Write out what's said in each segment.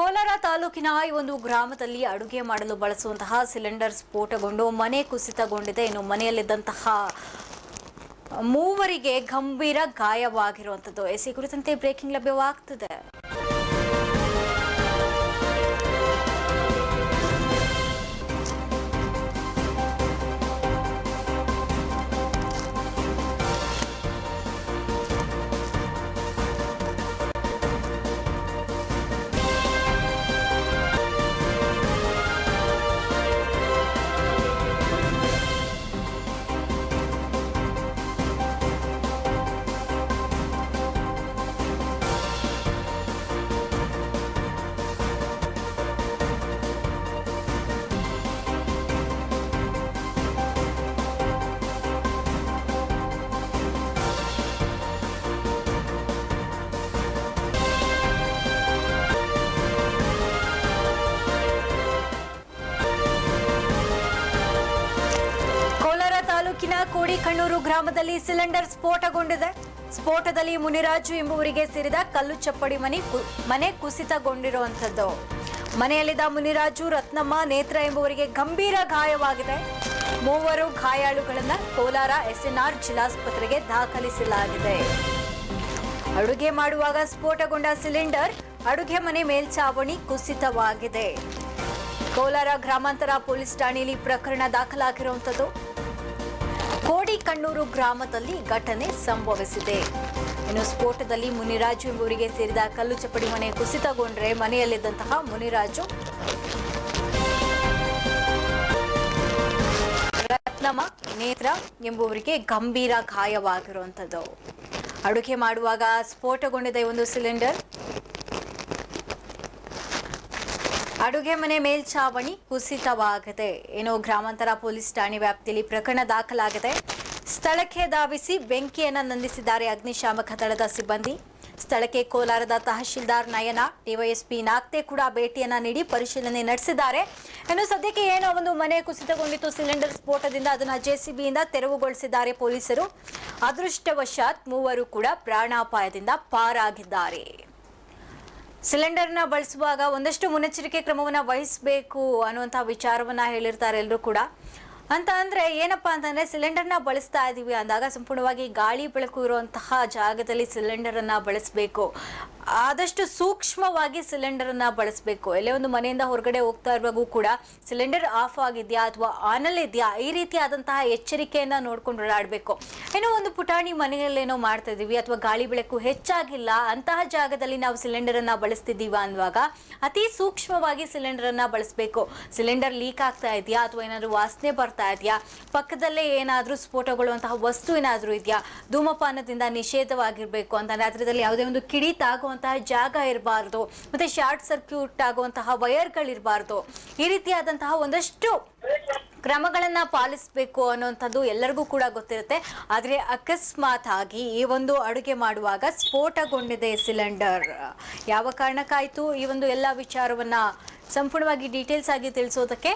ಕೋಲಾರ ತಾಲೂಕಿನ ಈ ಒಂದು ಗ್ರಾಮದಲ್ಲಿ ಅಡುಗೆ ಮಾಡಲು ಬಳಸುವಂತಹ ಸಿಲಿಂಡರ್ ಸ್ಫೋಟಗೊಂಡು ಮನೆ ಕುಸಿತಗೊಂಡಿದೆ. ಇನ್ನು ಮನೆಯಲ್ಲಿದ್ದಂತಹ ಮೂವರಿಗೆ ಗಂಭೀರ ಗಾಯವಾಗಿರುವಂಥದ್ದು ಎಸಿ ಕುರಿತಂತೆ ಬ್ರೇಕಿಂಗ್ ಲಭ್ಯವಾಗ್ತಿದೆ. ಕೋಡಿಕಣ್ಣೂರು ಗ್ರಾಮದಲ್ಲಿ ಸಿಲಿಂಡರ್ ಸ್ಫೋಟಗೊಂಡಿದೆ. ಸ್ಫೋಟದಲ್ಲಿ ಮುನಿರಾಜು ಎಂಬುವರಿಗೆ ಸೇರಿದ ಕಲ್ಲು ಚಪ್ಪಡಿ ಮನೆ ಮನೆ ಕುಸಿತಗೊಂಡಿರುವಂಥದ್ದು. ಮನೆಯಲ್ಲಿದ್ದ ಮುನಿರಾಜು ರತ್ನಮ್ಮ ನೇತ್ರ ಎಂಬುವರಿಗೆ ಗಂಭೀರ ಗಾಯವಾಗಿದೆ. ಮೂವರು ಗಾಯಾಳುಗಳನ್ನು ಕೋಲಾರ ಎಸ್ಎನ್ಆರ್ ಜಿಲ್ಲಾಸ್ಪತ್ರೆಗೆ ದಾಖಲಿಸಲಾಗಿದೆ. ಅಡುಗೆ ಮಾಡುವಾಗ ಸ್ಫೋಟಗೊಂಡ ಸಿಲಿಂಡರ್ ಅಡುಗೆ ಮನೆ ಮೇಲ್ಛಾವಣಿ ಕುಸಿತವಾಗಿದೆ. ಕೋಲಾರ ಗ್ರಾಮಾಂತರ ಪೊಲೀಸ್ ಠಾಣೆಯಲ್ಲಿ ಪ್ರಕರಣ ದಾಖಲಾಗಿರುವಂಥದ್ದು. ಕೋಡಿಕಣ್ಣೂರು ಗ್ರಾಮದಲ್ಲಿ ಘಟನೆ ಸಂಭವಿಸಿದೆ. ಇನ್ನು ಸ್ಫೋಟದಲ್ಲಿ ಮುನಿರಾಜು ಎಂಬುವರಿಗೆ ಸೇರಿದ ಕಲ್ಲು ಚಪ್ಪಡಿ ಮನೆ ಕುಸಿತಗೊಂಡ್ರೆ ಮನೆಯಲ್ಲಿದ್ದಂತಹ ಮುನಿರಾಜು ರತ್ನಮ್ಮ ನೇತ್ರ ಎಂಬುವರಿಗೆ ಗಂಭೀರ ಗಾಯವಾಗಿರುವಂಥದ್ದು. ಅಡುಗೆ ಮಾಡುವಾಗ ಸ್ಫೋಟಗೊಂಡಿದೆ ಒಂದು ಸಿಲಿಂಡರ್. ಅಡುಗೆ ಮನೆ ಮೇಲ್ಛಾವಣಿ ಕುಸಿತವಾಗಿದೆ. ಏನೋ ಗ್ರಾಮಾಂತರ ಪೊಲೀಸ್ ಠಾಣೆ ವ್ಯಾಪ್ತಿಯಲ್ಲಿ ಪ್ರಕರಣ ದಾಖಲಾಗಿದೆ. ಸ್ಥಳಕ್ಕೆ ಧಾವಿಸಿ ಬೆಂಕಿಯನ್ನು ನಂದಿಸಿದ್ದಾರೆ ಅಗ್ನಿಶಾಮಕ ದಳದ ಸಿಬ್ಬಂದಿ. ಸ್ಥಳಕ್ಕೆ ಕೋಲಾರದ ತಹಶೀಲ್ದಾರ್ ನಯನ, ಡಿವೈಎಸ್ಪಿ ನಾಗ್ತೆ ಕೂಡ ಭೇಟಿಯನ್ನ ನೀಡಿ ಪರಿಶೀಲನೆ ನಡೆಸಿದ್ದಾರೆ. ಇನ್ನು ಸದ್ಯಕ್ಕೆ ಏನೋ ಒಂದು ಮನೆ ಕುಸಿತಗೊಂಡಿತ್ತು, ಸಿಲಿಂಡರ್ ಸ್ಫೋಟದಿಂದ ಅದನ್ನ ಜೆಸಿಬಿಯಿಂದ ತೆರವುಗೊಳಿಸಿದ್ದಾರೆ ಪೊಲೀಸರು. ಅದೃಷ್ಟವಶಾತ್ ಮೂವರು ಕೂಡ ಪ್ರಾಣಾಪಾಯದಿಂದ ಪಾರಾಗಿದ್ದಾರೆ. ಸಿಲಿಂಡರ್ನ ಬಳಸುವಾಗ ಒಂದಷ್ಟು ಮುನ್ನೆಚ್ಚರಿಕೆ ಕ್ರಮವನ್ನು ವಹಿಸಬೇಕು ಅನ್ನುವಂಥ ವಿಚಾರವನ್ನು ಹೇಳಿರ್ತಾರೆ ಎಲ್ಲರೂ ಕೂಡ. ಅಂತ ಅಂದ್ರೆ ಏನಪ್ಪಾ ಅಂತಂದ್ರೆ ಸಿಲಿಂಡರ್ನ ಬಳಸ್ತಾ ಇದೀವಿ ಅಂದಾಗ ಸಂಪೂರ್ಣವಾಗಿ ಗಾಳಿ ಬೆಳಕು ಇರುವಂತಹ ಜಾಗದಲ್ಲಿ ಸಿಲಿಂಡರ್ ಅನ್ನ ಬಳಸಬೇಕು. ಆದಷ್ಟು ಸೂಕ್ಷ್ಮವಾಗಿ ಸಿಲಿಂಡರ್ ಅನ್ನ ಬಳಸಬೇಕು. ಎಲ್ಲೇ ಒಂದು ಮನೆಯಿಂದ ಹೊರಗಡೆ ಹೋಗ್ತಾ ಇರುವಾಗೂ ಕೂಡ ಸಿಲಿಂಡರ್ ಆಫ್ ಆಗಿದೆಯಾ ಅಥವಾ ಆನಲ್ಲಿ ಇದೆಯಾ? ಈ ರೀತಿಯಾದಂತಹ ಎಚ್ಚರಿಕೆಯನ್ನ ನೋಡ್ಕೊಂಡು ಓಡಾಡಬೇಕು. ಏನೋ ಒಂದು ಪುಟಾಣಿ ಮನೆಯಲ್ಲೇನೋ ಮಾಡ್ತಾ ಇದೀವಿ ಅಥವಾ ಗಾಳಿ ಬೆಳಕು ಹೆಚ್ಚಾಗಿಲ್ಲ ಅಂತಹ ಜಾಗದಲ್ಲಿ ನಾವು ಸಿಲಿಂಡರ್ ಅನ್ನ ಬಳಸ್ತಿದ್ದೀವ ಅನ್ನುವಾಗ ಅತಿ ಸೂಕ್ಷ್ಮವಾಗಿ ಸಿಲಿಂಡರ್ ಅನ್ನ ಬಳಸಬೇಕು. ಸಿಲಿಂಡರ್ ಲೀಕ್ ಆಗ್ತಾ ಇದೆಯಾ? ಅಥವಾ ಏನಾದರೂ ವಾಸನೆ ಬರ್ತಾ ಇದೆಯಾ? ಪಕ್ಕದಲ್ಲೇ ಏನಾದರೂ ಸ್ಫೋಟಗೊಳ್ಳುವಂತಹ ವಸ್ತು ಏನಾದರೂ ಇದೆಯಾ? ಧೂಮಪಾನದಿಂದ ನಿಷೇಧವಾಗಿರಬೇಕು ಅಂತಂದರೆ ಅದರದಲ್ಲಿ ಯಾವುದೇ ಒಂದು ಕಿಡಿ ತಾಗುವಂತಹ ಜಾಗ ಇರಬಾರ್ದು. ಮತ್ತೆ ಶಾರ್ಟ್ ಸರ್ಕ್ಯೂಟ್ ಆಗುವಂತಹ ವಯರ್ಗಳಿರಬಾರ್ದು ಈ ರೀತಿಯಾದಂತಹ ಒಂದಷ್ಟು ಕ್ರಮಗಳನ್ನ ಪಾಲಿಸಬೇಕು ಅನ್ನುವಂಥದ್ದು ಎಲ್ಲರಿಗೂ ಕೂಡ ಗೊತ್ತಿರುತ್ತೆ. ಆದರೆ ಅಕಸ್ಮಾತ್ ಆಗಿ ಈ ಒಂದು ಅಡುಗೆ ಮಾಡುವಾಗ ಸ್ಫೋಟಗೊಂಡಿದೆ ಸಿಲಿಂಡರ್. ಯಾವ ಕಾರಣಕ್ಕಾಯಿತು? ಈ ಒಂದು ಎಲ್ಲ ವಿಚಾರವನ್ನ ಸಂಪೂರ್ಣವಾಗಿ ಡೀಟೇಲ್ಸ್ ಆಗಿ ತಿಳಿಸೋದಕ್ಕೆ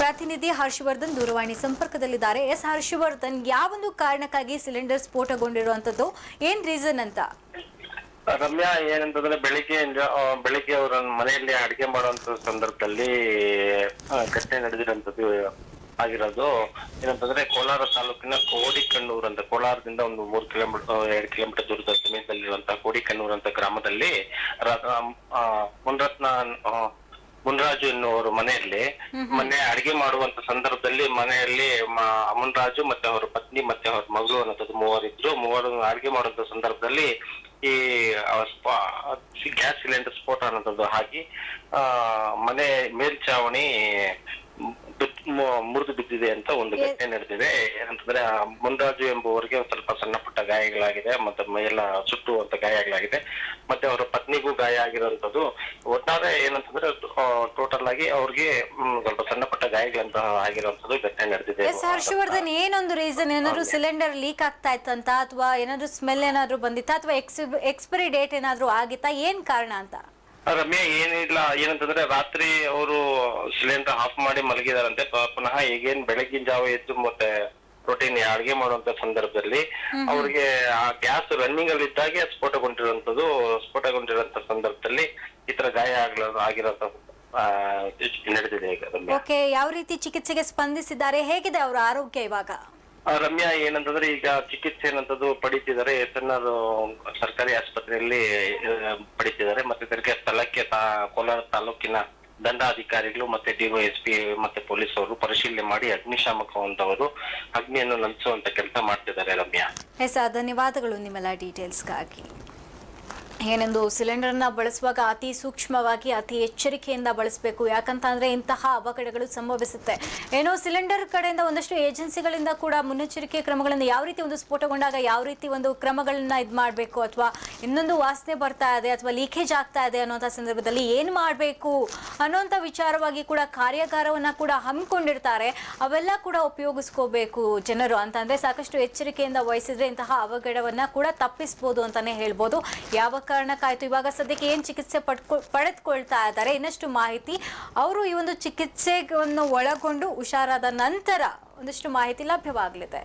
ಪ್ರತಿನಿಧಿ ಹರ್ಷವರ್ಧನ್ ದೂರವಾಣಿ ಸಂಪರ್ಕದಲ್ಲಿದ್ದಾರೆ. ಎಸ್ ಹರ್ಷವರ್ಧನ್, ಯಾವೊಂದು ಕಾರಣಕ್ಕಾಗಿ ಸಿಲಿಂಡರ್ ಸ್ಫೋಟಗೊಂಡಿರುವಂತದ್ದು? ಏನ್ ರೀಸನ್ ಅಂತ? ರಮ್ಯಾ, ಏನಂತಂದ್ರೆ ಬೆಳಿಗ್ಗೆ ಬೆಳಿಗ್ಗೆ ಅವರ ಮನೆಯಲ್ಲಿ ಅಡಿಗೆ ಮಾಡುವಂತ ಸಂದರ್ಭದಲ್ಲಿ ಘಟನೆ ನಡೆದಿರುವಂತದ್ದು ಆಗಿರೋದು. ಏನಂತಂದ್ರೆ ಕೋಲಾರ ತಾಲೂಕಿನ ಕೋಡಿಕಣ್ಣೂರ್ ಅಂತ, ಕೋಲಾರದಿಂದ ಒಂದು ಮೂರು ಕಿಲೋಮೀಟರ್ ಎರಡು ಕಿಲೋಮೀಟರ್ ದೂರದ ಸಮೀಪದಲ್ಲಿರುವಂತಹ ಕೋಡಿಕಣ್ಣೂರ್ ಅಂತ ಗ್ರಾಮದಲ್ಲಿ ಮುನ್ರತ್ನ ಮುನ್ರಾಜು ಎನ್ನುವರು ಮನೆಯಲ್ಲಿ ಮನೆ ಅಡಿಗೆ ಮಾಡುವಂತ ಸಂದರ್ಭದಲ್ಲಿ ಮನೆಯಲ್ಲಿ ಮ- ಮುನ್ರಾಜು ಮತ್ತೆ ಅವರ ಪತ್ನಿ ಮತ್ತೆ ಅವರ ಮಗಳು ಅನ್ನೋದು ಮೂವರಿದ್ರು. ಮೂವರು ಅಡಿಗೆ ಮಾಡುವಂತ ಸಂದರ್ಭದಲ್ಲಿ ಈ ಗ್ಯಾಸ್ ಸಿಲಿಂಡರ್ ಸ್ಫೋಟ ಅನ್ನೋದು ಹಾಕಿ ಆ ಮನೆ ಮೇಲ್ಚಾವಣಿ ಮುರಿದು ಬಿದ್ದಿದೆ ಅಂತ ಒಂದು ಘಟನೆ ನಡೆದಿದೆ. ಏನಂತಂದ್ರೆ ಆ ಮುನ್ರಾಜು ಎಂಬುವರಿಗೆ ಒಂದ್ ಸ್ವಲ್ಪ ಸಣ್ಣ ಪುಟ್ಟ ಗಾಯಗಳಾಗಿದೆ ಮತ್ತೆ ಎಲ್ಲ ಸುಟ್ಟುವಂತ ಗಾಯಗಳಾಗಿದೆ. ಮತ್ತೆ ಅವರ ಪತ್ನಿಗೂ ಗಾಯ ಆಗಿರುವಂತದ್ದು ಏನಂತಂದ್ರೆ ಟೋಟಲ್ ಆಗಿ ಅವ್ರಿಗೆ ಸ್ವಲ್ಪ ಸಣ್ಣ ಪುಟ್ಟ ಗಾಯಗಳಂತ ಆಗಿರುವಂತದ್ದು ಘಟನೆ ನಡೆದಿದೆ. ಎಸ್ ಹರ್ಷವರ್ಧನ್ ಏನೊಂದು ರೀಸನ್ ಏನಾದ್ರು ಸಿಲಿಂಡರ್ ಲೀಕ್ ಆಗ್ತಾ ಇತ್ತಂತ ಅಥವಾ ಏನಾದ್ರು ಸ್ಮೆಲ್ ಏನಾದ್ರು ಬಂದಿತ್ತಾ? ಅಥವಾ ಎಕ್ಸ್ಪೈರಿ ಡೇಟ್ ಏನಾದ್ರು ಆಗಿತ್ತಾ? ಏನ್ ಕಾರಣ ಅಂತ? ರಮ್ಯಾ ಏನಿಲ್ಲ. ಏನಂತಂದ್ರೆ ರಾತ್ರಿ ಅವರು ಸಿಲಿಂಡರ್ ಆಫ್ ಮಾಡಿ ಮಲಗಿದಾರಂತೆ. ಪುನಃ ಈಗೇನ್ ಬೆಳಗಿನ ಜಾವ ಎದ್ದು ಮತ್ತೆ ಪ್ರೋಟೀನ್ ಅಡಿಗೆ ಮಾಡುವಂತ ಸಂದರ್ಭದಲ್ಲಿ ಅವ್ರಿಗೆ ಆ ಗ್ಯಾಸ್ ರನ್ನಿಂಗ್ ಅಲ್ಲಿ ಇದ್ದಾಗೆ ಸ್ಫೋಟಗೊಂಡಿರುವಂತದ್ದು ಸ್ಫೋಟಗೊಂಡಿರುವಂತ ಸಂದರ್ಭದಲ್ಲಿ ಈ ತರ ಗಾಯ ಆಗ್ಲ ಆಗಿರೋ ನಡೆದಿದೆ ಈಗ ರಮ್ಯಾ. ಓಕೆ ಯಾವ ರೀತಿ ಚಿಕಿತ್ಸೆಗೆ ಸ್ಪಂದಿಸಿದ್ದಾರೆ? ಹೇಗಿದೆ ಅವರ ಆರೋಗ್ಯ ಇವಾಗ? ಆ, ರಮ್ಯಾ ಏನಂತಂದ್ರೆ ಈಗ ಚಿಕಿತ್ಸೆ ಏನಂತದ್ದು ಪಡಿತಿದ್ದಾರೆ. ಎಸ್ ಎನ್ ಆರ್ ಸರ್ಕಾರಿ ಆಸ್ಪತ್ರೆಯಲ್ಲಿ ಆ, ಪಡಿತಿದ್ದಾರೆ. ಮತ್ತೆ ಇದಕ್ಕೆ ಸ್ಥಳಕ್ಕೆ ತಾ- ಕೋಲಾರ ತಾಲೂಕಿನ ದಂಡಾಧಿಕಾರಿಗಳು ಮತ್ತೆ ಡಿವೈಎಸ್ಪಿ ಮತ್ತೆ ಪೊಲೀಸ್ ಅವರು ಪರಿಶೀಲನೆ ಮಾಡಿ ಅಗ್ನಿಶಾಮಕ ಅಂತವರು ಅಗ್ನಿಯನ್ನು ನಂದಿಸುವಂತ ಕೆಲಸ ಮಾಡ್ತಿದ್ದಾರೆ ರಮ್ಯಾ. ಎಸ್ ಧನ್ಯವಾದಗಳು ನಿಮ್ಮೆಲ್ಲ ಡೀಟೇಲ್ಸ್ಗಾಗಿ. ಏನೆಂದು ಸಿಲಿಂಡರ್ನ ಬಳಸುವಾಗ ಅತಿ ಸೂಕ್ಷ್ಮವಾಗಿ, ಅತಿ ಎಚ್ಚರಿಕೆಯಿಂದ ಬಳಸಬೇಕು. ಯಾಕಂತ ಅಂದ್ರೆ ಇಂತಹ ಅವಘಡಗಳು ಸಂಭವಿಸುತ್ತೆ. ಏನೋ ಸಿಲಿಂಡರ್ ಕಡೆಯಿಂದ ಒಂದಷ್ಟು ಏಜೆನ್ಸಿಗಳಿಂದ ಕೂಡ ಮುನ್ನೆಚ್ಚರಿಕೆ ಕ್ರಮಗಳನ್ನು ಯಾವ ರೀತಿ ಒಂದು ಸ್ಫೋಟಗೊಂಡಾಗ ಯಾವ ರೀತಿ ಒಂದು ಕ್ರಮಗಳನ್ನ ಇದು ಮಾಡಬೇಕು ಅಥವಾ ಇನ್ನೊಂದು ವಾಸನೆ ಬರ್ತಾ ಇದೆ ಅಥವಾ ಲೀಕೇಜ್ ಆಗ್ತಾ ಇದೆ ಅನ್ನೋಂಥ ಸಂದರ್ಭದಲ್ಲಿ ಏನು ಮಾಡಬೇಕು ಅನ್ನೋಂಥ ವಿಚಾರವಾಗಿ ಕೂಡ ಕಾರ್ಯಾಗಾರವನ್ನು ಕೂಡ ಹಮ್ಮಿಕೊಂಡಿರ್ತಾರೆ. ಅವೆಲ್ಲ ಕೂಡ ಉಪಯೋಗಿಸ್ಕೋಬೇಕು ಜನರು. ಅಂತಂದರೆ ಸಾಕಷ್ಟು ಎಚ್ಚರಿಕೆಯಿಂದ ವಹಿಸಿದ್ರೆ ಇಂತಹ ಅವಘಡವನ್ನು ಕೂಡ ತಪ್ಪಿಸ್ಬೋದು ಅಂತಾನೆ ಹೇಳ್ಬೋದು. ಯಾವ ಕಾರಣಕ್ಕಾಯ್ತು. ಇವಾಗ ಸದ್ಯಕ್ಕೆ ಏನು ಚಿಕಿತ್ಸೆ ಪಡ್ಕೊ ಪಡೆದುಕೊಳ್ತಾ ಇದ್ದಾರೆ, ಇನ್ನಷ್ಟು ಮಾಹಿತಿ. ಅವರು ಈ ಒಂದು ಚಿಕಿತ್ಸೆಯನ್ನು ಒಳಗೊಂಡು ಹುಷಾರಾದ ನಂತರ ಒಂದಷ್ಟು ಮಾಹಿತಿ ಲಭ್ಯವಾಗಲಿದೆ.